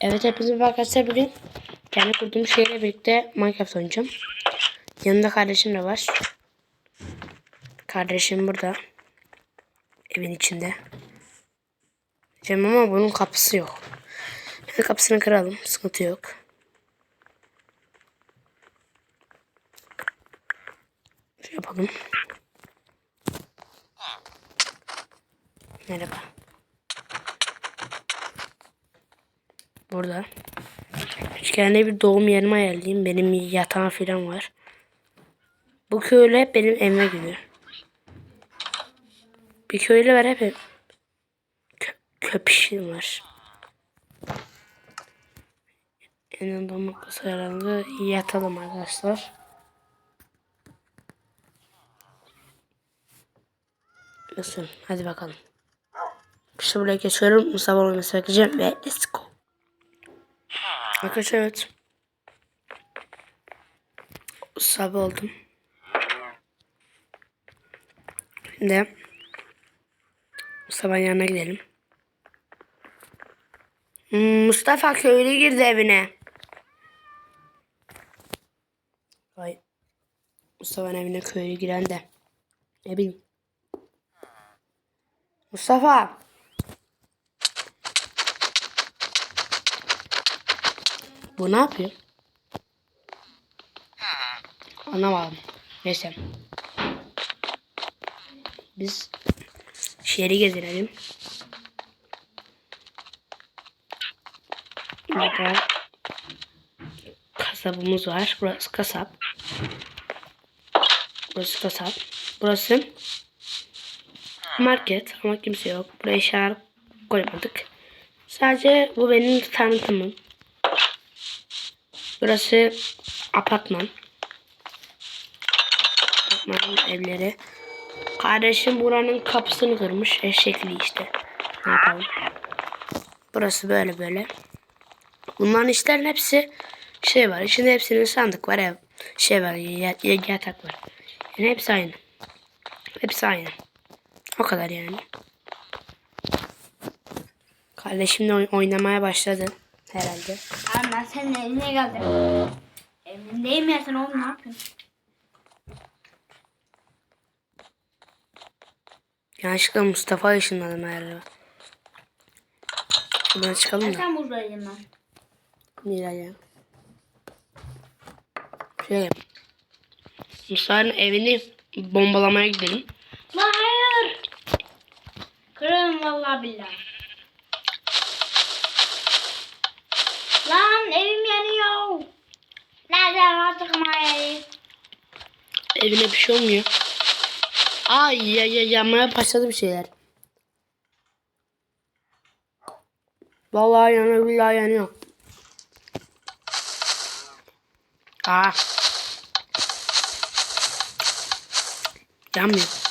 Evet hepinize arkadaşlar bugün kendi kurduğum şeyle birlikte Minecraft oynayacağım. Yanında kardeşim de var. Kardeşim burada. Evin içinde. Cem ama bunun kapısı yok. Yani kapısını kıralım. Sıkıntı yok. Şey yapalım. Merhaba. Burada. Kendine bir doğum yerime ayarlayayım. Benim yatağım falan var. Bu köylü hep benim evime gidiyor. Bir köylü var hep kö köpüşüm var. Yanında noktası herhalde yatalım arkadaşlar. Nasıl? Hadi bakalım. İşte buraya geçiyorum. Mustafa olması bekleyeceğim ve let's go. Arkadaşlar evet. Sabah oldum. Şimdi Mustafa'nın yanına gidelim. Hmm, Mustafa köylü girdi evine. Vay. Mustafa'nın evine köylü giren de. Ne bileyim. Mustafa. Bu ne yapıyor? Anlamadım. Neyse. Biz şehri gezelim. Burada kasabımız var. Burası kasap. Burası kasap. Burası market ama kimse yok. Buraya eşyalar koymadık. Sadece bu benim tanıtımım. Burası apartman. Apartmanın evleri. Kardeşim buranın kapısını kırmış. Eşekli işte. Ne yapalım. Burası böyle böyle. Bunların işlerin hepsi şey var. İçinde hepsinin sandık var. Ev, şey var. ya- ya- Yatak var. Yani hepsi aynı. Hepsi aynı. O kadar yani. Kardeşimle oy- oynamaya başladı herhalde. Abi ben senin evine geldim. Evindeyim ya sen oğlum ne yapıyorsun? Yanlışlıkla Mustafa ışınladım herhalde. Buradan çıkalım da. Sen buradayım ben. Nilay Şey. Mustafa'nın evini bombalamaya gidelim. Lan hayır. Kırarım vallahi billahi. Lan evim yanıyor. Mayayı? Evine bir şey olmuyor. Ay ya ya yanmaya başladı bir şeyler. Vallahi yanıyor billahi yanıyor. Aa. Yanmıyor.